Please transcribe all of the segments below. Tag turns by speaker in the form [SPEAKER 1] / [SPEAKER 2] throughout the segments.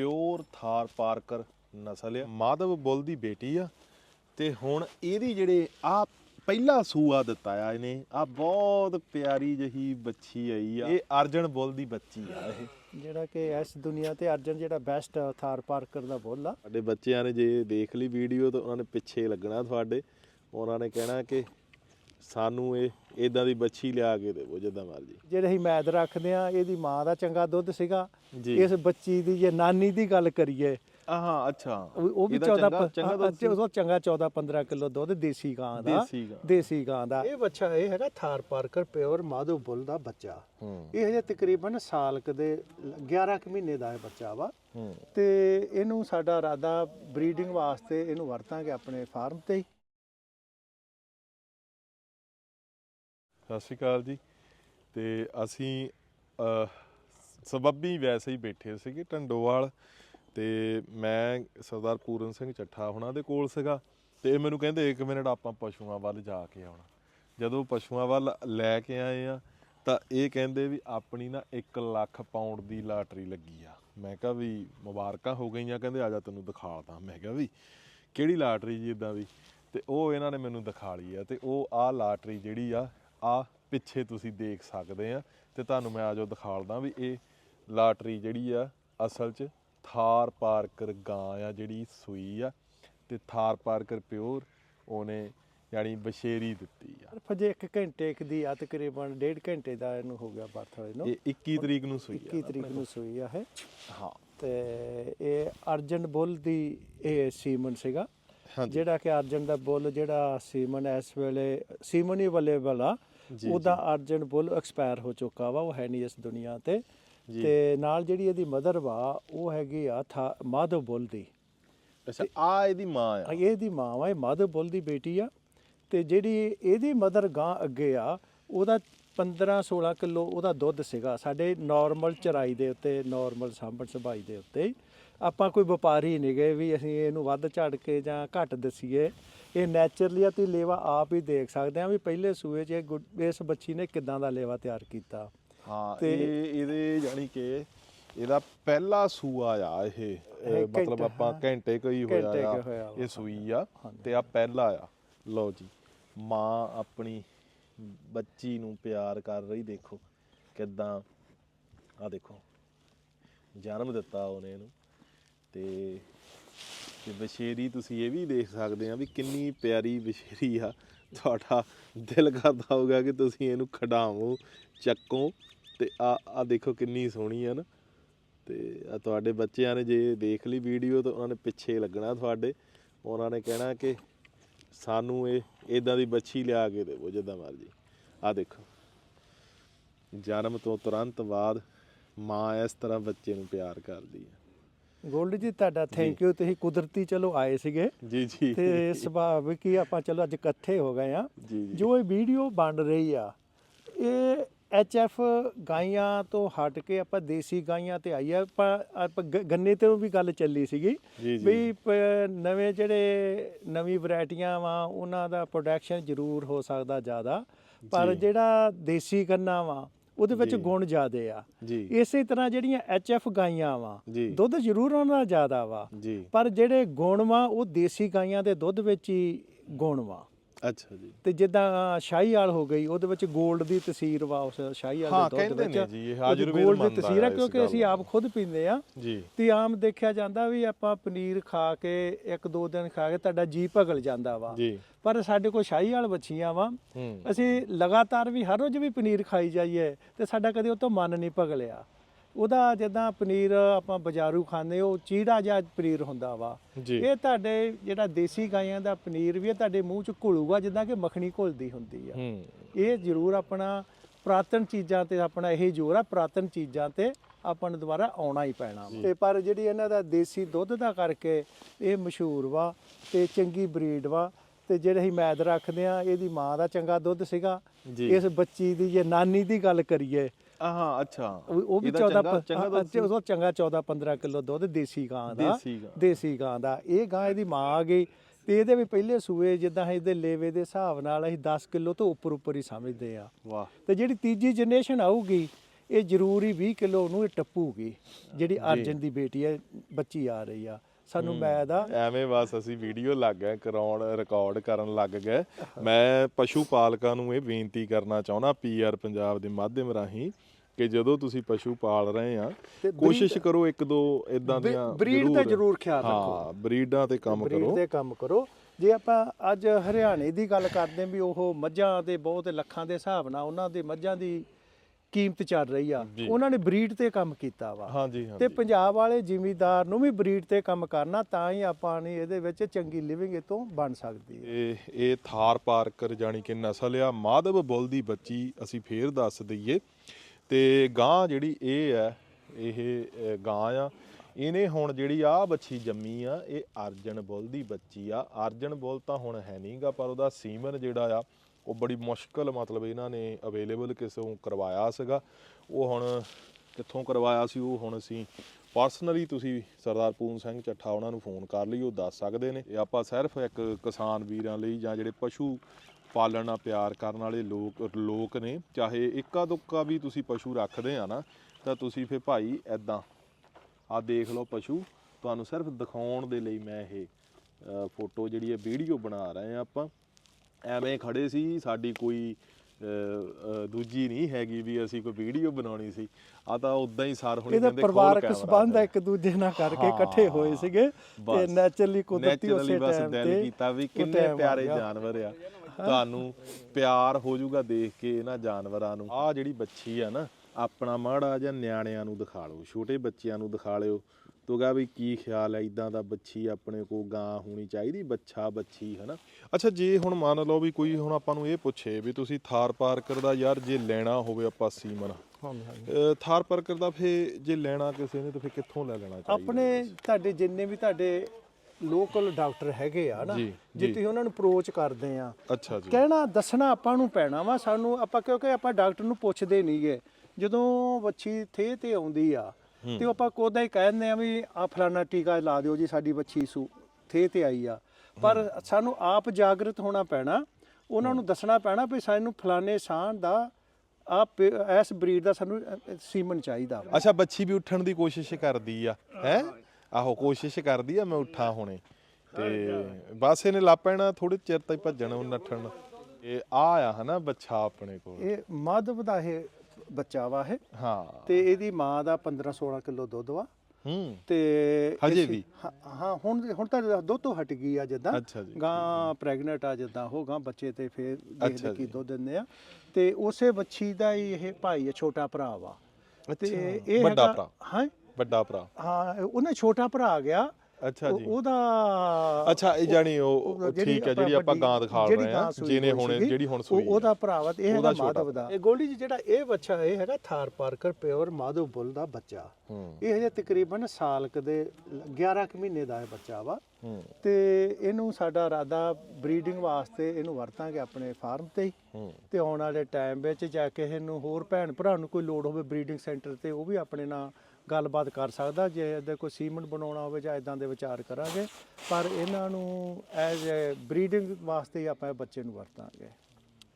[SPEAKER 1] Pure Thar Parker ਨਸਲ ਆ। ਮਾਧਵ ਬੁੱਲ ਦੀ ਬੇਟੀ ਆ ਤੇ ਹੁਣ ਇਹਦੀ ਜਿਹੜੇ ਆ ਪਹਿਲਾ ਸੂਆ ਦਿੱਤਾ ਆ ਇਹਨੇ ਆ ਬਹੁਤ ਪਿਆਰੀ ਜਹੀ ਬੱਚੀ ਆਈ ਆ। ਇਹ ਅਰਜਨ ਬੁੱਲ ਦੀ ਬੱਚੀ ਆ ਇਹ।
[SPEAKER 2] ਜਿਹੜਾ ਕਿ ਇਸ ਦੁਨੀਆ ਤੇ ਅਰਜਨ ਜਿਹੜਾ ਬੈਸਟ ਥਾਰ ਪਾਰਕਰ ਦਾ ਬੁੱਲ ਆ।
[SPEAKER 1] ਸਾਡੇ ਬੱਚਿਆਂ ਨੇ ਜੇ ਦੇਖ ਲਈ ਵੀਡੀਓ ਤਾਂ ਉਹਨਾਂ ਨੇ ਪਿੱਛੇ ਲੱਗਣਾ ਤੁਹਾਡੇ। ਉਹਨਾਂ ਨੇ ਕਹਿਣਾ ਕਿ ਸਾਨੂੰ ਇਹ ਇਦਾਂ ਦੀ ਬੱਚੀ ਲਿਆ ਕੇ ਦੇਵੋ ਜਿੱਦਾਂ ਮਰਜ਼ੀ।
[SPEAKER 2] ਜਿਹੜੇ ਅਸੀਂ ਮੈਦ ਰੱਖਦੇ ਆ ਇਹਦੀ ਮਾਂ ਦਾ ਚੰਗਾ ਦੁੱਧ ਸੀਗਾ। ਇਸ ਬੱਚੀ ਦੀ ਜੇ ਨਾਨੀ ਦੀ ਗੱਲ ਕਰੀਏ
[SPEAKER 1] ਆਹਾਂ ਅੱਛਾ।
[SPEAKER 2] ਉਹ ਵੀ
[SPEAKER 1] ਇਹਦਾ
[SPEAKER 2] 14
[SPEAKER 1] ਚੰਗਾ- ਚੰਗਾ ਦੁੱਧ ਸੀ?
[SPEAKER 2] ਉਹ ਚੰਗਾ 14 15 ਕਿਲੋ ਦੁੱਧ ਦੇਸੀ ਗਾਂ ਦਾ।
[SPEAKER 1] ਦੇਸੀ ਗਾਂ।
[SPEAKER 2] ਦਾ। ਇਹ ਬੱਚਾ ਇਹ ਹੈਗਾ ਥਾਰ ਪਾਰਕਰ ਪਿਓਰ ਮਾਧੋ ਬੁੱਲ ਦਾ ਬੱਚਾ।
[SPEAKER 1] ਹੂੰ।
[SPEAKER 2] ਇਹ ਹਜੇ ਤਕਰੀਬਨ ਸਾਲ ਕੁ ਦੇ 11 ਕੁ ਮਹੀਨੇ ਦਾ ਇਹ ਬੱਚਾ ਵਾ।
[SPEAKER 1] ਹੂੰ।
[SPEAKER 2] ਤੇ ਇਹਨੂੰ ਸਾਡਾ ਇਰਾਦਾ ਬਰੀਡਿੰਗ ਵਾਸਤੇ ਇਹਨੂੰ ਵਰਤਾਂਗੇ ਆਪਣੇ ਫਾਰਮ ਤੇ ਹੀ।
[SPEAKER 1] ਸਤਿ ਸ਼੍ਰੀ ਅਕਾਲ ਜੀ। ਤੇ ਅਸੀਂ ਸਬੱਬੀ ਵੈਸੇ ਹੀ ਬੈਠੇ ਸੀਗੇ ਟੰਡੋਵਾਲ ਤੇ ਮੈਂ, ਸਰਦਾਰ ਪੂਰਨ ਸਿੰਘ ਚੱਠਾ ਉਹਨਾਂ ਦੇ ਕੋਲ ਸੀਗਾ ਤੇ ਇਹ ਮੈਨੂੰ ਕਹਿੰਦੇ ਇੱਕ ਮਿੰਟ ਆਪਾਂ ਪਸ਼ੂਆਂ ਵੱਲ ਜਾ ਕੇ ਆਉਣਾ। ਜਦੋਂ ਪਸ਼ੂਆਂ ਵੱਲ ਲੈ ਕੇ ਆਏ ਆ, ਤਾਂ ਇਹ ਕਹਿੰਦੇ ਵੀ ਆਪਣੀ ਨਾ 1 ਲੱਖ ਪਾਉਂਡ ਦੀ ਲਾਟਰੀ ਲੱਗੀ ਆ। ਮੈਂ ਕਿਹਾ ਵੀ ਮੁਬਾਰਕਾਂ ਹੋ ਗਈਆਂ, ਕਹਿੰਦੇ ਆ ਜਾ ਤੈਨੂੰ ਦਿਖਾਲਦਾ ਮੈਂ ਕਿਹਾ ਵੀ ਕਿਹੜੀ ਲਾਟਰੀ ਜੀ ਇਦਾਂ ਦੀ? ਤੇ ਉਹ ਇਹਨਾਂ ਨੇ ਮੈਨੂੰ ਦਿਖਾ ਲਈ ਆ ਤੇ ਉਹ ਆ ਲਾਟਰੀ ਜਿਹੜੀ ਆ ਆ ਪਿੱਛੇ ਤੁਸੀਂ ਦੇਖ ਸਕਦੇ ਆ ਤੇ ਤੁਹਾਨੂੰ ਮੈਂ ਆਜੋ ਦਿਖਾਲਦਾ ਵੀ ਇਹ ਲਾਟਰੀ ਜਿਹੜੀ ਆ ਅਸਲ 'ਚ ਥਾਰ ਪਾਰਕਰ ਗਾਂ ਆ ਜਿਹੜੀ ਸੂਈ ਆ ਤੇ ਥਾਰ ਪਾਰਕਰ ਪਿਓਰ ਉਹਨੇ ਯਾਨੀ ਬਸ਼ੇਰੀ ਦਿੱਤੀ ਆ।
[SPEAKER 2] ਸਿਰਫ ਜੇ 1 ਘੰਟੇ ਕੁ ਦੀ ਆ ਤਕਰੀਬਨ 1.5 ਘੰਟੇ ਦਾ ਇਹਨੂੰ ਹੋ ਗਿਆ ਬਰਥ ਹੋਏ ਨੂੰ।
[SPEAKER 1] ਇਹ 21 ਤਰੀਕ ਨੂੰ ਸੂਈ ਆ।
[SPEAKER 2] 21 ਤਰੀਕ ਨੂੰ ਸੂਈ ਆ ਇਹ।
[SPEAKER 1] ਹਾਂ।
[SPEAKER 2] ਤੇ ਇਹ ਅਰਜਨ ਬੁੱਲ ਦੀ ਇਹ ਸੀਮਨ ਸੀਗਾ। ਜਿਹੜਾ ਕਿ ਅਰਜਨ ਦਾ ਬੁੱਲ ਜਿਹੜਾ ਸੀਮਨ ਇਸ ਵੇਲੇ ਸੀਮਨ ਹੀ ਅਵੇਲੇਬਲ ਆ। ਉਹਦਾ ਅਰਜਨ ਬੁੱਲ ਐਕਸਪਾਇਰ ਹੋ ਚੁੱਕਾ ਵਾ ਉਹ ਹੈ ਨਹੀਂ ਇਸ ਦੁਨੀਆ ਤੇ। ਤੇ ਨਾਲ ਜਿਹੜੀ ਇਹਦੀ ਮਦਰ ਵਾ ਉਹ ਹੈਗੀ ਆ ਥਾ ਮਾਧਵ ਬੁੱਲ ਦੀ।
[SPEAKER 1] ਅੱਛਾ ਆ ਇਹਦੀ ਮਾਂ
[SPEAKER 2] ਆ।
[SPEAKER 1] ਆ
[SPEAKER 2] ਇਹਦੀ ਮਾਂ ਵਾ ਇਹ ਮਾਧਵ ਬੁੱਲ ਦੀ ਬੇਟੀ ਆ। ਤੇ ਜਿਹੜੀ ਇਹਦੀ ਮਦਰ ਗਾਂ ਅੱਗੇ ਆ ਉਹਦਾ 15 16 ਕਿਲੋ ਉਹਦਾ ਦੁੱਧ ਸੀਗਾ ਸਾਡੇ ਨਾਰਮਲ ਚਰਾਈ ਦੇ ਉੱਤੇ ਨਾਰਮਲ ਸਾਂਭਣ ਸਭਾਈ ਦੇ ਉੱਤੇ। ਆਪਾਂ ਕੋਈ ਵਪਾਰੀ ਨਹੀਂ ਗਏ ਵੀ ਅਸੀਂ ਇਹਨੂੰ ਵੱਧ ਝਾੜ ਕੇ ਜਾਂ ਘੱਟ ਦਸੀਏ ਇਹ ਨੈਚੁਰਲੀ ਆ ਤੁਸੀਂ ਲੇਵਾ ਆਪ ਹੀ ਦੇਖ ਸਕਦੇ ਆ ਵੀ ਪਹਿਲੇ ਸੂਏ 'ਚ ਇਸ ਬੱਚੀ ਨੇ ਕਿਦਾਂ ਦਾ ਲੇਵਾ ਤਿਆਰ ਕੀਤਾ
[SPEAKER 1] ਹਾਂ
[SPEAKER 2] ਤੇ-
[SPEAKER 1] ਇਹ ਇਹਦੇ ਜਾਨੀ ਕਿ ਇਹਦਾ ਪਹਿਲਾ ਸੂਆ ਆ ਇਹ ਮਤਲਬ ਆਪਾਂ। ਘੰਟੇ ਕੋਈ ਹੋਇਆ ਆ ਇਹ ਸੂਈ ਆ। ਤੇ ਆ ਪਹਿਲਾ ਆ ਲਓ ਜੀ ਮਾਂ ਆਪਣੀ ਬੱਚੀ ਨੂੰ ਪਿਆਰ ਕਰ ਰਹੀ, ਦੇਖੋ ਕਿਦਾਂ। ਆ ਦੇਖੋ, ਜਨਮ ਦਿੱਤਾ ਉਹਨੇ ਇਹਨੂੰ। ਤੇ ਤੇ ਬਸ਼ੇਰੀ ਤੁਸੀਂ ਇਹ ਵੀ ਦੇਖ ਸਕਦੇ ਆ ਵੀ ਕਿੰਨੀ ਪਿਆਰੀ ਬਸ਼ੇਰੀ ਆ। ਤੁਹਾਡਾ ਦਿਲ ਕਰਦਾ ਹੋਊਗਾ ਕਿ ਤੁਸੀਂ ਇਹਨੂੰ ਖਡਾਵੋ, ਚੱਕੋ। ਤੇ ਆ ਆ ਦੇਖੋ ਕਿੰਨੀ ਸੋਹਣੀ ਆ ਨਾ। ਤੇ ਆ ਤੁਹਾਡੇ ਬੱਚਿਆਂ ਨੇ ਜੇ ਦੇਖ ਲਈ ਵੀਡੀਓ ਤਾਂ ਉਹਨਾਂ ਨੇ ਪਿੱਛੇ ਲੱਗਣਾ ਤੁਹਾਡੇ। ਉਹਨਾਂ ਨੇ ਕਹਿਣਾ ਕਿ ਸਾਨੂੰ ਇਹ ਇਦਾਂ ਦੀ ਬੱਚੀ ਲਿਆ ਕੇ ਦੇਵੋ ਜਿੱਦਾਂ ਮਰਜ਼ੀ। ਆ ਦੇਖੋ। ਜਨਮ ਤੋਂ ਤੁਰੰਤ ਬਾਅਦ ਮਾਂ ਇਸ ਤਰ੍ਹਾਂ ਬੱਚੇ ਨੂੰ ਪਿਆਰ ਕਰਦੀ ਹੈ।
[SPEAKER 2] ਗੋਲਡ ਜੀ ਤੁਹਾਡਾ ਥੈਂਕ ਯੂ ਤੁਸੀਂ ਕੁਦਰਤੀ ਚਲੋ ਆਏ ਸੀਗੇ।
[SPEAKER 1] ਜੀ ਜੀ।
[SPEAKER 2] ਤੇ ਸੁਭਾਵਿਕ ਹੀ ਆਪਾਂ ਚਲੋ ਅੱਜ ਇਕੱਠੇ ਹੋ ਗਏ ਆ
[SPEAKER 1] ਜੀ
[SPEAKER 2] ਇਹ ਵੀਡੀਓ ਬਣ ਰਹੀ ਆ ਇਹ ਐਫ ਗਾਈਆਂ ਤੋਂ ਹਟ ਕੇ ਆਪਾਂ ਦੇਸੀ ਗਾਈਆਂ ਤੇ ਆਈ ਆ ਆਪਾਂ ਆਪਾਂ ਗ- ਗੰਨੇ ਤੇ ਵੀ ਗੱਲ ਚੱਲੀ ਸੀਗੀ।
[SPEAKER 1] ਜੀ ਜੀ।
[SPEAKER 2] ਵੀ ਪ- ਨਵੇਂ ਜਿਹੜੇ ਨਵੀਂ ਵੈਰਾਈਟੀਆਂ ਵਾ ਉਹਨਾਂ ਦਾ ਪ੍ਰੋਡਕਸ਼ਨ ਜ਼ਰੂਰ ਹੋ ਸਕਦਾ ਜ਼ਿਆਦਾ। ਪਰ
[SPEAKER 1] ਜੀ।
[SPEAKER 2] ਜਿਹੜਾ ਦੇਸੀ ਗੰਨਾ ਵਾ ਉਹਦੇ ਵਿੱਚ
[SPEAKER 1] ਜੀ।
[SPEAKER 2] ਗੁਣ ਜ਼ਿਆਦੇ ਆ।
[SPEAKER 1] ਜੀ।
[SPEAKER 2] ਇਸੇ ਤਰ੍ਹਾਂ ਜਿਹੜੀਆਂ ਐਫ ਗਾਈਆਂ ਵਾ
[SPEAKER 1] ਜੀ।
[SPEAKER 2] ਦੁੱਧ ਜ਼ਰੂਰ ਉਹਨਾਂ ਦਾ ਜ਼ਿਆਦਾ ਵਾ।
[SPEAKER 1] ਜੀ।
[SPEAKER 2] ਪਰ ਜਿਹੜੇ ਗੁਣ ਵਾ ਉਹ ਦੇਸੀ ਗਾਈਆਂ ਦੇ ਦੁੱਧ ਵਿੱਚ ਹੀ ਗੁਣ ਵਾ।
[SPEAKER 1] ਅੱਛਾ ਜੀ।
[SPEAKER 2] ਤੇ ਜਿੱਦਾਂ ਸ਼ਾਹੀ ਵਾਲ ਹੋ ਗਈ ਉਹਦੇ ਵਿੱਚ 골ਡ ਦੀ ਤਸੀਰ ਵਾ ਉਸ ਸ਼ਾਹੀ ਵਾਲ
[SPEAKER 1] ਹਾਂ,
[SPEAKER 2] ਦੇ ਦੁੱਧ
[SPEAKER 1] ਕਹਿੰਦੇ
[SPEAKER 2] ਵਿੱਚ।
[SPEAKER 1] ਨੇ ਜੀ, ਇਹ ਆਯੁਰਵੇਦ
[SPEAKER 2] gold ਦੀ ਤਸੀਰ
[SPEAKER 1] ਇਸ
[SPEAKER 2] ਕਿਉਂਕਿ ਅਸੀਂ। ਆਪ ਖੁਦ ਪੀਂਦੇ ਆ।
[SPEAKER 1] ਜੀ।
[SPEAKER 2] ਤੇ ਆਮ ਦੇਖਿਆ ਜਾਂਦਾ ਵੀ ਆਪਾਂ ਪਨੀਰ ਖਾ ਕੇ ਇੱਕ ਦੋ ਦਿਨ ਖਾ ਕੇ ਤੁਹਾਡਾ ਜੀ ਭਗਲ ਜਾਂਦਾ ਵਾ।
[SPEAKER 1] ਜੀ।
[SPEAKER 2] ਪਰ ਸਾਡੇ ਕੋਲ ਸ਼ਾਹੀ ਵਾਲ ਬੱਚੀਆਂ ਵਾ।
[SPEAKER 1] ਹੂੰ।
[SPEAKER 2] ਅਸੀਂ ਲਗਾਤਾਰ ਵੀ ਹਰ ਰੋਜ਼ ਵੀ ਪਨੀਰ ਖਾਈ ਜਾਈਏ ਤੇ ਸਾਡਾ ਕਦੇ ਉਹ ਤੋਂ ਮਨ ਨਹੀਂ ਭਗਲਿਆ। ਉਹਦਾ ਜਿੱਦਾਂ ਪਨੀਰ ਆਪਾਂ ਬਾਜ਼ਾਰੂ ਖਾਂਦੇ ਉਹ ਚੀੜਾ ਜਿਹਾ ਪਨੀਰ ਹੁੰਦਾ ਵਾ।
[SPEAKER 1] ਜੀ।
[SPEAKER 2] ਇਹ ਤੁਹਾਡੇ ਜਿਹੜਾ ਦੇਸੀ ਗਾਈਆਂ ਦਾ ਪਨੀਰ ਵੀ ਇਹ ਤੁਹਾਡੇ ਮੂੰਹ ਚ ਘੁਲੂਗਾ ਜਿੱਦਾਂ ਕਿ ਮੱਖਣੀ ਘੁਲਦੀ ਹੁੰਦੀ ਆ।
[SPEAKER 1] ਹੂੰ।
[SPEAKER 2] ਇਹ ਜ਼ਰੂਰ ਆਪਣਾ ਪ੍ਰਾਤਨ ਚੀਜ਼ਾਂ ਤੇ ਆਪਣਾ ਇਹ ਜ਼ੋਰ ਆ ਪ੍ਰਾਤਨ ਚੀਜ਼ਾਂ ਤੇ ਆਪਾਂ ਨੂੰ ਦੁਬਾਰਾ ਆਉਣਾ ਹੀ ਪੈਣਾ। ਤੇ ਪਰ ਜਿਹੜੀ ਇਹਨਾਂ ਦਾ ਦੇਸੀ ਦੁੱਧ ਦਾ ਕਰਕੇ ਇਹ ਮਸ਼ਹੂਰ ਵਾ ਤੇ ਚੰਗੀ ਬਰੀਡ ਵਾ ਤੇ ਜਿਹੜੇ ਅਸੀਂ ਮੈਦ ਰੱਖਦੇ ਆ ਇਹਦੀ ਮਾਂ ਦਾ ਚੰਗਾ ਦੁੱਧ ਸੀਗਾ।
[SPEAKER 1] ਜੀ।
[SPEAKER 2] ਇਸ ਬੱਚੀ ਦੀ ਜੇ ਨਾਨੀ ਦੀ ਗੱਲ ਕਰੀਏ
[SPEAKER 1] ਆਹਾਂ ਅੱਛਾ।
[SPEAKER 2] ਉਹ ਉਹ ਵੀ
[SPEAKER 1] ਇਹਦਾ
[SPEAKER 2] 14
[SPEAKER 1] ਚੰਗਾ- ਚੰਗਾ ਦੁੱਧ ਸੀ?
[SPEAKER 2] ਉਹ ਚੰਗਾ 14 15 ਕਿਲੋ ਦੁੱਧ ਦੇਸੀ ਗਾਂ ਦਾ।
[SPEAKER 1] ਦੇਸੀ ਗਾਂ।
[SPEAKER 2] ਦੇਸੀ ਗਾਂ ਦਾ। ਇਹ ਗਾਂ ਇਹਦੀ ਮਾਂ ਆ ਗਈ। ਤੇ ਇਹਦੇ ਵੀ ਪਹਿਲੇ ਸੂਏ ਜਿੱਦਾਂ ਇਹਦੇ ਲੇਵੇ ਦੇ ਹਿਸਾਬ ਨਾਲ ਅਸੀਂ 10 ਕਿਲੋ ਤੋਂ ਉੱਪਰ ਉੱਪਰ ਹੀ ਸਮਝਦੇ ਆ।
[SPEAKER 1] ਵਾਹ।
[SPEAKER 2] ਤੇ ਜਿਹੜੀ ਤੀਜੀ ਜਨਰੇਸ਼ਨ ਆਊਗੀ ਇਹ ਜ਼ਰੂਰੀ 20 ਕਿਲੋ ਨੂੰ ਇਹ ਟੱਪੂਗੀ। ਜਿਹੜੀ ਅਰਜਨ ਦੀ ਬੇਟੀ ਹੈ ਬੱਚੀ ਆ ਰਹੀ ਆ। ਸਾਨੂੰ ਮੈਂ ਦਾ
[SPEAKER 1] ਐਵੇਂ ਬਸ ਅਸੀਂ ਵੀਡੀਓ ਲੱਗ ਗਏ ਕਰਾਉਣ ਰਿਕਾਰਡ ਕਰਨ ਲੱਗ ਗਏ। ਮੈਂ ਪਸ਼ੂ ਪਾਲਕਾਂ ਨੂੰ ਇਹ ਬੇਨਤੀ ਕਰਨਾ ਚਾਹੁੰਦਾ ਪੀਆਰ ਪੰਜਾਬ ਦੇ ਮਾਧਿਅਮ ਰਾਹੀਂ ਕਿ ਜਦੋਂ ਤੁਸੀਂ ਪਸ਼ੂ ਪਾਲ ਰਹੇ ਆ
[SPEAKER 2] ਤੇ
[SPEAKER 1] ਕੋਸ਼ਿਸ਼ ਕਰੋ ਇੱਕ ਦੋ ਇਦਾਂ ਦੀਆਂ
[SPEAKER 2] ਬਰੀਡ ਦਾ ਜ਼ਰੂਰ ਖਿਆਲ ਰੱਖੋ।
[SPEAKER 1] ਹਾਂ ਬਰੀਡਾਂ ਤੇ ਕੰਮ
[SPEAKER 2] ਬਰੀਡ
[SPEAKER 1] ਕਰੋ।
[SPEAKER 2] ਦੇ ਕੰਮ ਕਰੋ। ਜੇ ਆਪਾਂ ਅੱਜ ਹਰਿਆਣੇ ਦੀ ਗੱਲ ਕਰਦੇ ਵੀ ਉਹ ਮੱਝਾਂ ਦੇ ਬਹੁਤ ਲੱਖਾਂ ਦੇ ਹਿਸਾਬ ਨਾਲ ਉਹਨਾਂ ਦੇ ਮੱਝਾਂ ਦੀ ਕੀਮਤ ਚੱਲ ਰਹੀ ਆ। ਉਹਨਾਂ ਨੇ ਬਰੀਡ ਤੇ ਕੰਮ ਕੀਤਾ ਵਾ। ਤੇ ਪੰਜਾਬ ਵਾਲੇ ਜ਼ਿਮੀਦਾਰ ਨੂੰ ਵੀ ਬਰੀਡ ਤੇ ਕੰਮ ਕਰਨਾ ਤਾਂ ਹੀ ਆਪਾਂ ਨੇ ਇਹਦੇ ਵਿੱਚ ਚੰਗੀ ਲਿਵਿੰਗ ਇਹ ਤੋਂ ਬਣ ਸਕਦੀ ਹੈ
[SPEAKER 1] ਇਹ ਇਹ ਥਾਰ ਪਾਰਕਰ ਜਾਨੀ ਕਿ ਨਸਲ ਆ। ਮਾਧਵ ਬੁੱਲ ਦੀ ਬੱਚੀ ਅਸੀਂ ਫੇਰ ਦੱਸ ਦਈਏ ਤੇ ਗਾਂ ਜਿਹੜੀ ਇਹ ਹੈ ਇਹ ਅ, ਗਾਂ ਆ ਇਹਨੇ ਹੁਣ ਜਿਹੜੀ ਆ ਬੱਚੀ ਜੰਮੀ ਆ ਇਹ ਅਰਜਨ ਬੁੱਲ ਦੀ ਬੱਚੀ ਆ। ਅਰਜਨ ਬੁੱਲ ਤਾਂ ਹੁਣ ਹੈ ਨਹੀਂਗਾ ਪਰ ਉਹਦਾ ਸੀਮਨ ਜਿਹੜਾ ਆ ਉਹ ਬੜੀ ਮੁਸ਼ਕਲ ਮਤਲਬ ਇਹਨਾਂ ਨੇ ਅਵੇਲੇਬਲ ਕਿਸੇ ਕਰਵਾਇਆ ਸੀਗਾ। ਉਹ ਹੁਣ ਕਿੱਥੋਂ ਕਰਵਾਇਆ ਸੀ ਉਹ ਹੁਣ ਅਸੀਂ ਪਰਸਨਲੀ ਤੁਸੀਂ ਸਰਦਾਰ ਪੂਰਨ ਸਿੰਘ ਚੱਠਾ ਉਹਨਾਂ ਨੂੰ ਫੋਨ ਕਰ ਲਈ ਉਹ ਦੱਸ ਸਕਦੇ ਨੇ। ਇਹ ਆਪਾਂ ਸਿਰਫ ਇੱਕ ਕਿਸਾਨ ਵੀਰਾਂ ਲਈ ਜਾਂ ਜਿਹੜੇ ਪਸ਼ੂ ਪਾਲਣ ਪਿਆਰ ਕਰਨ ਵਾਲੇ ਲੋਕ ਲੋਕ ਨੇ। ਚਾਹੇ ਇੱਕਾ ਦੁੱਕਾ ਵੀ ਤੁਸੀਂ ਪਸ਼ੂ ਰੱਖਦੇ ਆ ਨਾ ਤਾਂ ਤੁਸੀਂ ਫੇ ਭਾਈ ਐਦਾਂ ਆ ਦੇਖ ਲਓ ਪਸ਼ੂ। ਤੁਹਾਨੂੰ ਸਿਰਫ ਦਿਖਾਉਣ ਦੇ ਲਈ ਮੈਂ ਇਹ ਫੋਟੋ ਜਿਹੜੀ ਹੈ ਵੀਡੀਓ ਬਣਾ ਰਹੇ ਆ ਆਪਾਂ। ਐਵੇਂ ਖੜੇ ਸੀ ਸਾਡੀ ਕੋਈ ਦੂਜੀ ਨਹੀਂ ਹੈਗੀ ਵੀ ਅਸੀਂ ਕੋਈ ਵੀਡੀਓ ਬਣਾਉਣੀ ਸੀ। ਆ ਤਾਂ ਉਦਾਂ ਹੀ ਸਰ ਹੁਣੀ ਕਹਿੰਦੇ ਖੋਲ
[SPEAKER 2] ਪਰਿਵਾਰਕ ਸਬੰਧ। ਇੱਕ ਦੂਜੇ ਨਾਲ ਕਰਕੇ ਇਕੱਠੇ ਹੋਏ ਸੀਗੇ। ਤੇ। ਨੈਚੁਰਲੀ ਕੁਦਰਤੀ ਉਸੇ
[SPEAKER 1] ਬਸ
[SPEAKER 2] ਟਾਈਮ
[SPEAKER 1] ਦਿਲ
[SPEAKER 2] ਤੇ
[SPEAKER 1] ਕੀਤਾ ਵੀ ਕਿੰਨੇ ਪਿਆਰੇ। ਜਾਨਵਰ ਆ। ਤੁਹਾਨੂੰ ਪਿਆਰ ਹੋ ਜਾਊਗਾ ਦੇਖ ਕੇ ਇਹਨਾਂ ਜਾਨਵਰਾਂ ਨੂੰ। ਆਹ ਜਿਹੜੀ ਬੱਚੀ ਆ ਨਾ ਆਪਣਾ ਮਾੜਾ ਜਾਂ ਨਿਆਣਿਆਂ ਨੂੰ ਦਿਖਾ ਲਓ ਛੋਟੇ ਬੱਚਿਆਂ ਨੂੰ ਦਿਖਾ ਲਿਓ। ਤੋਗਾ ਵੀ ਕੀ ਖਿਆਲ ਹੈ ਇਦਾਂ ਦਾ ਬੱਚੀ ਆਪਣੇ ਕੋ ਗਾਂ ਹੋਣੀ ਚਾਹੀਦੀ ਬੱਚਾ ਬੱਚੀ ਹਨਾ? ਅੱਛਾ ਜੇ ਹੁਣ ਮੰਨ ਲਓ ਵੀ ਕੋਈ ਹੁਣ ਆਪਾਂ ਨੂੰ ਇਹ ਪੁੱਛੇ ਵੀ ਤੁਸੀਂ ਥਾਰ ਪਾਰਕਰ ਦਾ ਯਾਰ ਜੇ ਲੈਣਾ ਹੋਵੇ ਆਪਾਂ ਸੀਮਨ ਅਹ ਥਾਰ ਪਾਰਕਰ ਦਾ ਫੇ ਜੇ ਲੈਣਾ ਕਿਸੇ ਨੇ ਤਾਂ ਫੇ ਕਿੱਥੋਂ ਲੈ ਲੈਣਾ ਚਾਹੀਦਾ?
[SPEAKER 2] ਆਪਣੇ ਤੁਹਾਡੇ ਜਿੰਨੇ ਵੀ ਤੁਹਾਡੇ ਲੋਕਲ ਡਾਕਟਰ ਹੈਗੇ ਆ ਨਾ
[SPEAKER 1] ਜੀ,
[SPEAKER 2] ਜੇ
[SPEAKER 1] ਜੀ।
[SPEAKER 2] ਤੁਸੀਂ ਉਹਨਾਂ ਨੂੰ ਅਪਰੋਚ ਕਰਦੇ ਆ
[SPEAKER 1] ਅੱਛਾ ਜੀ।
[SPEAKER 2] ਕਹਿਣਾ ਦੱਸਣਾ ਆਪਾਂ ਨੂੰ ਪੈਣਾ ਵਾ ਸਾਨੂੰ ਆਪਾਂ ਕਿਉਂਕਿ ਆਪਾਂ ਡਾਕਟਰ ਨੂੰ ਪੁੱਛਦੇ ਨਹੀਂਗੇ। ਜਦੋਂ ਬੱਚੀ ਥੇ ਤੇ ਆਉਂਦੀ ਆ ਤੇ ਆਪਾਂ ਕੋਦਾ ਹੀ ਕਹਿੰਦੇ ਆ ਵੀ ਆ ਫਲਾਣਾ ਟੀਕਾ ਲਾ ਦਿਓ ਜੀ ਸਾਡੀ ਬੱਚੀ ਸੂ ਥੇ ਤੇ ਆਈ ਆ। ਪਰ ਸਾਨੂੰ ਆਪ ਜਾਗਰਤ ਹੋਣਾ ਪੈਣਾ ਉਹਨਾਂ ਨੂੰ ਦੱਸਣਾ ਪੈਣਾ ਵੀ ਸਾਨੂੰ ਫਲਾਣੇ ਸਾਹ ਦਾ ਆ ਇਸ ਬਰੀਡ ਦਾ ਸਾਨੂੰ ਅ, ਅ, ਸੀਮਨ ਚਾਹੀਦਾ ਵਾ।
[SPEAKER 1] ਅੱਛਾ ਬੱਚੀ ਵੀ ਉੱਠਣ ਦੀ ਕੋਸ਼ਿਸ਼ ਕਰਦੀ ਆ ਹੈ? ਆਹੋ ਕੋਸ਼ਿਸ਼ ਕਰਦੀ ਆ ਮੈਂ ਉੱਠਾਂ ਹੁਣੇ। ਤੇ ਬਸ ਇਹਨੇ ਲਾ ਪੈਣਾ ਥੋੜੇ ਚਿਰ ਤਾਈ ਭੱਜਣ ਉਹ ਨੱਠਣ। ਇਹ ਆ ਆ ਹਨਾ ਬੱਚਾ ਆਪਣੇ ਕੋਲ।
[SPEAKER 2] ਇਹ ਮਾਧਵ ਦਾ ਇਹ ਬੱਚਾ ਵਾ ਇਹ।
[SPEAKER 1] ਹਾਂ।
[SPEAKER 2] ਤੇ ਇਹਦੀ ਮਾਂ ਦਾ 15 16 ਕਿਲੋ ਦੁੱਧ ਵਾ।
[SPEAKER 1] ਹੂੰ।
[SPEAKER 2] ਤੇ
[SPEAKER 1] ਹਜੇ
[SPEAKER 2] ਇਸ-
[SPEAKER 1] ਵੀ?
[SPEAKER 2] ਹਾਂ- ਹਾਂ ਹੁਣ ਹੁਣ ਤਾਂ ਦੁੱਧ ਤੋਂ ਹਟ ਗਈ ਆ ਜਿੱਦਾਂ।
[SPEAKER 1] ਅੱਛਾ ਜੀ।
[SPEAKER 2] ਗਾਂ ਪ੍ਰੈਗਨੈਂਟ ਆ ਜਿੱਦਾਂ ਉਹ ਗਾਂ ਬੱਚੇ ਤੇ ਫੇਰ
[SPEAKER 1] ਅੱਛਾ
[SPEAKER 2] ਦੇਖਦੇ ਕੀ
[SPEAKER 1] ਜੀ।
[SPEAKER 2] ਦੁੱਧ ਦਿੰਦੇ ਆ। ਤੇ ਉਸੇ ਬੱਚੀ ਦਾ ਹੀ ਇਹ ਭਾਈ ਆ ਛੋਟਾ ਭਰਾ ਵਾ। ਤੇ
[SPEAKER 1] ਅੱਛਾ।
[SPEAKER 2] ਇਹ
[SPEAKER 1] ਵੱਡਾ
[SPEAKER 2] ਹੈਗਾ-
[SPEAKER 1] ਭਰਾ।
[SPEAKER 2] ਹਾਂ?
[SPEAKER 1] ਵੱਡਾ ਭਰਾ।
[SPEAKER 2] ਹਾਂ ਉਹਨੇ ਛੋਟਾ ਭਰਾ ਆ ਗਿਆ।
[SPEAKER 1] ਅੱਛਾ ਜੀ।
[SPEAKER 2] ਉਹਦਾ
[SPEAKER 1] ਅੱਛਾ ਇਹ ਜਾਣੀ ਉਹ ਠੀਕ ਹੈ ਜਿਹੜੀ ਆਪਾਂ ਗਾਂ ਦਿਖਾ ਰਹੇ ਆ ਜਿਹਨੇ ਹੁਣ ਜਿਹੜੀ ਹੁਣ ਸੂਈ
[SPEAKER 2] ਉਹਦਾ ਭਰਾ ਵਾ ਤੇ ਇਹ ਹੈਗਾ ਮਾਧਵ ਦਾ। ਇਹ ਗੋਲਡੀ ਜੀ ਜਿਹੜਾ ਇਹ ਬੱਚਾ ਇਹ ਹੈਗਾ ਥਾਰ ਪਾਰਕਰ ਪਿਓਰ ਮਾਧਵ ਬੁੱਲ ਦਾ ਬੱਚਾ।
[SPEAKER 1] ਹੂੰ।
[SPEAKER 2] ਇਹ ਹਜੇ ਤਕਰੀਬਨ ਸਾਲ ਕੁ ਦੇ 11 ਕੁ ਮਹੀਨੇ ਦਾ ਇਹ ਬੱਚਾ ਵਾ।
[SPEAKER 1] ਹੂੰ।
[SPEAKER 2] ਤੇ ਇਹਨੂੰ ਸਾਡਾ ਇਰਾਦਾ ਬਰੀਡਿੰਗ ਵਾਸਤੇ ਇਹਨੂੰ ਵਰਤਾਂਗੇ ਆਪਣੇ ਫਾਰਮ ਤੇ ਹੀ।
[SPEAKER 1] ਹੂੰ।
[SPEAKER 2] ਤੇ ਆਉਣ ਵਾਲੇ ਟਾਈਮ ਵਿੱਚ ਜਾ ਕੇ ਇਹਨੂੰ ਹੋਰ ਭੈਣ ਭਰਾ ਨੂੰ ਕੋਈ ਲੋੜ ਹੋਵੇ ਬਰੀਡਿੰਗ ਸੈਂਟਰ ਤੇ ਉਹ ਵੀ ਆਪਣੇ ਨਾਲ ਗੱਲਬਾਤ ਕਰ ਸਕਦਾ ਜੇ ਇਹਦੇ ਕੋਈ ਸੀਮਨ ਬਣਾਉਣਾ ਹੋਵੇ ਜਾਂ ਇਦਾਂ ਦੇ ਵਿਚਾਰ ਕਰਾਂਗੇ। ਪਰ ਇਹਨਾਂ ਨੂੰ ਐਜ਼ ਅ ਬਰੀਡਿੰਗ ਵਾਸਤੇ ਹੀ ਆਪਾਂ ਬੱਚੇ ਨੂੰ ਵਰਤਾਂਗੇ।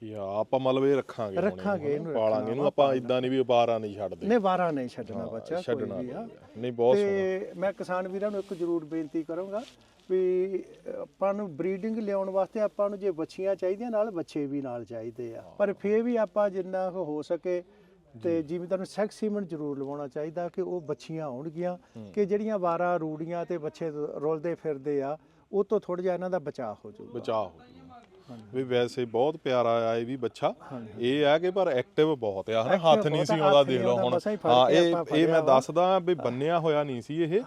[SPEAKER 1] ਯਾ ਆਪਾਂ ਮਤਲਬ ਇਹ ਰੱਖਾਂਗੇ
[SPEAKER 2] ਰੱਖਾਂਗੇ,
[SPEAKER 1] ਹਨਾ,
[SPEAKER 2] ਇਹਨੂੰ
[SPEAKER 1] ਪਾਲਾਂਗੇ ਇਹਨੂੰ ਆਪਾਂ ਇਦਾਂ ਨਹੀਂ ਵੀ ਬਾਰਾਂ ਨਹੀਂ ਛੱਡਦੇ।
[SPEAKER 2] ਨੇ ਵਾਰਾ ਨਹੀਂ ਛੱਡਣਾ ਬੱਚਾ ਕੋਈ ਵੀ ਆ।
[SPEAKER 1] ਨਹੀਂ। ਨਹੀਂ ਬਹੁਤ ਸੋਹਣਾ।
[SPEAKER 2] ਤੇ ਮੈਂ ਕਿਸਾਨ ਵੀਰਾਂ ਨੂੰ ਇੱਕ ਜ਼ਰੂਰ ਬੇਨਤੀ ਕਰਾਂਗਾ ਵੀ ਆਪਾਂ ਨੂੰ ਬਰੀਡਿੰਗ ਲਿਆਉਣ ਵਾਸਤੇ ਆਪਾਂ ਨੂੰ ਜੇ ਬੱਚੀਆਂ ਚਾਹੀਦੀਆਂ ਨਾਲ ਬੱਚੇ ਵੀ ਨਾਲ ਚਾਹੀਦੇ ਆ। ਪਰ ਫੇਰ ਵੀ ਆਪਾਂ ਜਿੰਨਾ ਹੋ ਸਕੇ ਤੇ ਜਿਵੇਂ ਤੁਹਾਨੂੰ ਸੈਕਸ ਸੀਮਨ ਜ਼ਰੂਰ ਲਵਾਉਣਾ ਚਾਹੀਦਾ ਕਿ ਉਹ ਬੱਚੀਆਂ ਆਉਣਗੀਆਂ ਕਿ ਜਿਹੜੀਆਂ ਵਾਰਾ ਰੂੜੀਆਂ ਤੇ ਬੱਚੇ ਰੁਲਦੇ ਫਿਰਦੇ ਆ ਉਹ ਤੋਂ ਥੋੜਾ ਜਿਹਾ ਇਹਨਾਂ ਦਾ ਬਚਾਅ ਹੋ ਜਾਊਗਾ।
[SPEAKER 1] ਬਚਾਅ ਹੋ ਵੀ ਵੈਸੇ ਬਹੁਤ ਪਿਆਰਾ ਆ ਇਹ ਵੀ ਬੱਚਾ। ਇਹ ਹੈ ਕਿ ਪਰ ਐਕਟਿਵ ਬਹੁਤ ਆ ਹਨਾ? ਹੱਥ ਨਹੀਂ ਸੀ
[SPEAKER 2] ਆ,
[SPEAKER 1] ਆਉਂਦਾ ਦੇਖ ਲਓ ਹੁਣ।
[SPEAKER 2] ਹੀ
[SPEAKER 1] ਇਹ ਇਹ ਮੈਂ। ਦੱਸਦਾ ਵੀ ਬੰਨਿਆ ਹੋਇਆ ਨਹੀਂ ਸੀ ਇਹ।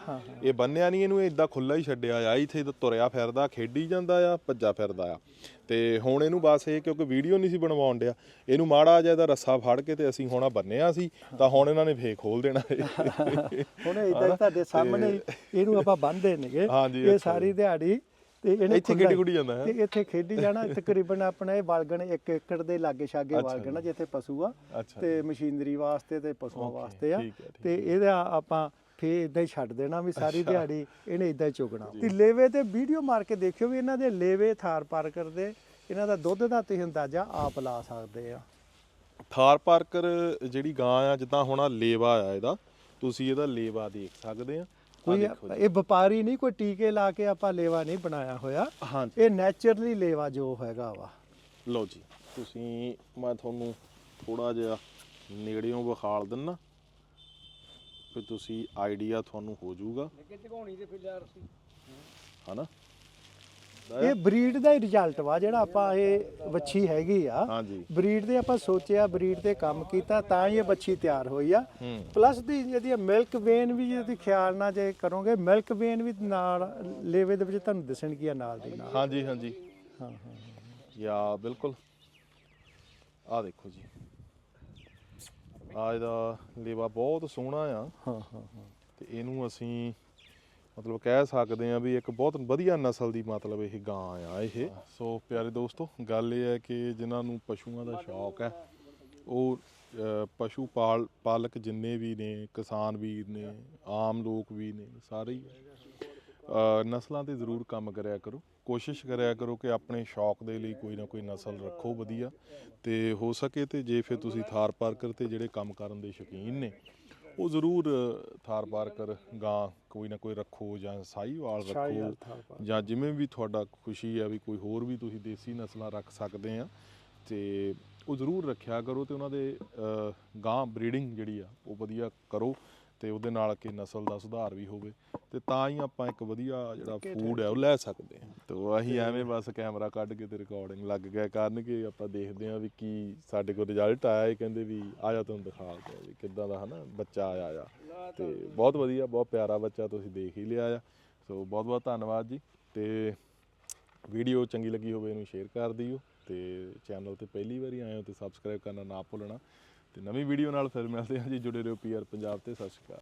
[SPEAKER 1] ਇਹ ਬੰਨਿਆ ਨਹੀਂ ਇਹਨੂੰ ਇਦਾਂ ਖੁੱਲਾ ਹੀ ਛੱਡਿਆ ਆ ਇੱਥੇ ਤੁਰਿਆ ਫਿਰਦਾ ਖੇਡੀ ਜਾਂਦਾ ਆ ਭੱਜਾ ਫਿਰਦਾ ਆ। ਤੇ ਹੁਣ ਇਹਨੂੰ ਬਸ ਇਹ ਕਿਉਂਕਿ ਵੀਡੀਓ ਨਹੀਂ ਸੀ ਬਣਵਾਉਣ ਡਿਆ ਇਹਨੂੰ ਮਾੜਾ ਜਿਹਾ ਇਹਦਾ ਰੱਸਾ ਫੜ ਕੇ ਤੇ ਅਸੀਂ ਹੁਣ ਬੰਨਿਆ ਸੀ ਤਾਂ ਹੁਣ ਇਹਨਾਂ ਨੇ ਫੇਰ ਖੋਲ ਦੇਣਾ।
[SPEAKER 2] ਹੁਣ ਇਦਾਂ ਤੁਹਾਡੇ ਸਾਹਮਣੇ ਇਹਨੂੰ ਆਪਾਂ ਬੰਨਦੇ ਨੇਗੇ। ਇਹ ਸਾਰੀ ਦਿਹਾੜੀ ਤੇ ਇਹਨੇ
[SPEAKER 1] ਇੱਥੇ ਖੇਡੀ ਖੁੱਡੀ ਜਾਂਦਾ ਹੈ?
[SPEAKER 2] ਤੇ ਇੱਥੇ ਖੇਡੀ ਜਾਣਾ ਤਕਰੀਬਨ ਆਪਣਾ ਇਹ ਵਾਲਗਣ 1 ਏਕੜ ਦੇ ਲਾਗੇ ਛਾਗੇ ਵਾਲਗਣ ਜਿੱਥੇ ਪਸ਼ੂ ਆ ਤੇ ਮਸ਼ੀਨਰੀ ਵਾਸਤੇ ਤੇ ਪਸ਼ੂਆਂ ਵਾਸਤੇ ਆ। ਤੇ ਇਹਦਾ ਆਪਾਂ ਫੇਰ ਇਦਾਂ ਹੀ ਛੱਡ ਦੇਣਾ ਵੀ ਸਾਰੀ ਦਿਹਾੜੀ ਇਹਨੇ ਇਦਾਂ ਹੀ ਚੁਗਣਾ। ਤੇ ਲੇਵੇ ਤੇ ਵੀਡੀਓ ਮਾਰ ਕੇ ਦੇਖਿਓ ਵੀ ਇਹਨਾਂ ਦੇ ਲੇਵੇ ਥਾਰ ਪਾਰ ਕਰਦੇ ਇਹਨਾਂ ਦਾ ਦੁੱਧ ਦਾ ਤੁਸੀਂ ਅੰਦਾਜ਼ਾ ਆਪ ਲਾ ਸਕਦੇ ਆ।
[SPEAKER 1] ਥਾਰ ਪਾਰਕਰ ਜਿਹੜੀ ਗਾਂ ਆ ਜਿੱਦਾਂ ਹੁਣ ਆ ਲੇਵਾ ਆ ਇਹਦਾ ਤੁਸੀਂ ਇਹਦਾ ਲੇਵਾ ਦੇਖ ਸਕਦੇ ਆ।
[SPEAKER 2] ਕੋਈ ਇਹ ਵਪਾਰੀ ਨਹੀਂ ਕੋਈ ਟੀਕੇ ਲਾ ਕੇ ਆਪਾਂ ਲੇਵਾ ਨਹੀਂ ਬਣਾਇਆ ਹੋਇਆ।
[SPEAKER 1] ਹਾਂਜੀ।
[SPEAKER 2] ਇਹ ਨੇਚਰਲੀ ਲੇਵਾ ਜੋ ਹੈਗਾ ਵਾ।
[SPEAKER 1] ਲਓ ਜੀ ਤੁਸੀਂ ਮੈਂ ਤੁਹਾਨੂੰ ਥੋੜਾ ਜਿਹਾ ਨੇੜਿਓਂ ਵਿਖਾਲ ਦਿੰਨਾ। ਫਿਰ ਤੁਸੀਂ ਆਈਡੀਆ ਤੁਹਾਨੂੰ ਹੋ ਜਾਊਗਾ। ਹਨਾ?
[SPEAKER 2] ਇਹ ਬਰੀਡ ਦਾ ਹੀ ਰਿਜ਼ਲਟ ਵਾ ਜਿਹੜਾ ਆਪਾਂ ਇਹ ਵੱਛੀ ਹੈਗੀ ਆ। ਬਰੀਡ ਦੇ ਆਪਾਂ ਸੋਚਿਆ ਬਰੀਡ ਤੇ ਕੰਮ ਕੀਤਾ ਤਾਂ ਹੀ ਇਹ ਬੱਚੀ ਤਿਆਰ ਹੋਈ ਆ। ਪਲੱਸ ਦੀ ਜਿਹੜੀ ਮਿਲਕ ਵੇਨ ਵੀ ਜੇ ਤੁਸੀਂ ਖਿਆਲ ਨਾਲ ਜੇ ਕਰੋਗੇ ਮਿਲਕ ਵੇਨ ਵੀ ਨਾਲ ਲੇਵੇ ਦੇ ਵਿੱਚ ਤੁਹਾਨੂੰ ਦਿਸਣਗੀਆਂ ਨਾਲ ਦੀ ਨਾਲ।
[SPEAKER 1] ਹਾਂਜੀ ਹਾਂਜੀ।
[SPEAKER 2] ਹਾਂ ਹਾਂ
[SPEAKER 1] ਯਾ ਬਿਲਕੁਲ। ਆ ਦੇਖੋ ਜੀ। ਆ ਇਹਦਾ ਲੇਵਾ ਬਹੁਤ ਸੋਹਣਾ ਆ।
[SPEAKER 2] ਹਾਂ ਹਾਂ ਹਾਂ।
[SPEAKER 1] ਤੇ ਇਹਨੂੰ ਅਸੀਂ ਮਤਲਬ ਕਹਿ ਸਕਦੇ ਆ ਵੀ ਇੱਕ ਬਹੁਤ ਵਧੀਆ ਨਸਲ ਦੀ ਮਤਲਬ ਇਹ ਗਾਂ ਆ ਇਹ। ਸੋ ਪਿਆਰੇ ਦੋਸਤੋ, ਗੱਲ ਇਹ ਹੈ ਕਿ ਜਿਨ੍ਹਾਂ ਨੂੰ ਪਸ਼ੂਆਂ ਦਾ ਸ਼ੌਕ ਹੈ, ਉਹ ਪਸ਼ੂ ਪਾਲ, ਪਾਲਕ ਜਿੰਨੇ ਵੀ ਨੇ, ਕਿਸਾਨ ਵੀਰ ਨੇ, ਆਮ ਲੋਕ ਵੀ ਨੇ, ਸਾਰੇ ਹੀ ਨਸਲਾਂ ਤੇ ਜ਼ਰੂਰ ਕੰਮ ਕਰਿਆ ਕਰੋ। ਕੋਸ਼ਿਸ਼ ਕਰਿਆ ਕਰੋ ਕਿ ਆਪਣੇ ਸ਼ੌਕ ਦੇ ਲਈ ਕੋਈ ਨਾ ਕੋਈ ਨਸਲ ਰੱਖੋ ਵਧੀਆ ਤੇ ਹੋ ਸਕੇ ਤੇ ਜੇ ਫਿਰ ਤੁਸੀਂ ਥਾਰ ਪਾਰਕਰ ਤੇ ਜਿਹੜੇ ਕੰਮ ਕਰਨ ਦੇ ਸ਼ੌਕੀਨ ਨੇ ਉਹ ਜ਼ਰੂਰ ਥਾਰ ਪਾਰਕਰ ਗਾਂ ਕੋਈ ਨਾ ਕੋਈ ਰੱਖੋ ਜਾਂ ਸ਼ਾਹੀਵਾਲ ਰੱਖੋ। ਜਾਂ ਜਿਵੇਂ ਵੀ ਤੁਹਾਡਾ ਖੁਸ਼ੀ ਹੈ ਵੀ ਕੋਈ ਹੋਰ ਵੀ ਤੁਸੀਂ ਦੇਸੀ ਨਸਲਾਂ ਰੱਖ ਸਕਦੇ ਆ ਤੇ ਉਹ ਜ਼ਰੂਰ ਰੱਖਿਆ ਕਰੋ ਤੇ ਉਹਨਾਂ ਦੇ ਗਾਂ ਬਰੀਡਿੰਗ ਜਿਹੜੀ ਆ ਉਹ ਵਧੀਆ ਕਰੋ ਤੇ ਉਹਦੇ ਨਾਲ ਕਿ ਨਸਲ ਦਾ ਸੁਧਾਰ ਵੀ ਹੋਵੇ ਤੇ ਤਾਂ ਹੀ ਆਪਾਂ ਇੱਕ ਵਧੀਆ ਜਿਹੜਾ ਫੂਡ ਹੈ ਉਹ ਲੈ ਸਕਦੇ ਹਾਂ। ਤੇ ਉਹ ਅਸੀਂ ਐਵੇਂ ਬਸ ਕੈਮਰਾ ਕੱਢ ਕੇ ਤੇ ਰਿਕਾਰਡਿੰਗ ਲੱਗ ਗਿਆ ਕਰਨ ਕਿ ਆਪਾਂ ਦੇਖਦੇ ਹਾਂ ਵੀ ਕੀ ਸਾਡੇ ਕੋਲ ਰਿਜ਼ਲਟ ਆਇਆ। ਇਹ ਕਹਿੰਦੇ ਵੀ ਆ ਜਾ ਤੁਹਾਨੂੰ ਦਿਖਾ ਦਿਓ ਵੀ ਕਿੱਦਾਂ ਦਾ ਹਨਾ ਬੱਚਾ ਆਇਆ ਆ। ਤੇ ਬਹੁਤ ਵਧੀਆ ਬਹੁਤ ਪਿਆਰਾ ਬੱਚਾ ਤੁਸੀਂ ਦੇਖ ਹੀ ਲਿਆ ਆ। ਸੋ ਬਹੁਤ ਬਹੁਤ ਧੰਨਵਾਦ ਜੀ। ਤੇ ਵੀਡੀਓ ਚੰਗੀ ਲੱਗੀ ਹੋਵੇ ਇਹਨੂੰ ਸ਼ੇਅਰ ਕਰ ਦਿਓ। ਤੇ ਚੈਨਲ ਤੇ ਪਹਿਲੀ ਵਾਰੀ ਆਏ ਹੋ ਤੇ ਸਬਸਕ੍ਰਾਈਬ ਕਰਨਾ ਨਾ ਭੁੱਲਣਾ। ਤੇ ਨਵੀਂ ਵੀਡੀਓ ਨਾਲ ਫਿਰ ਮਿਲਦੇ ਹਾਂ ਜੀ। ਜੁੜੇ ਰਹੋ ਪੀਆਰ ਪੰਜਾਬ ਤੇ। ਸਤਿ ਸ਼੍ਰੀ ਅਕਾਲ।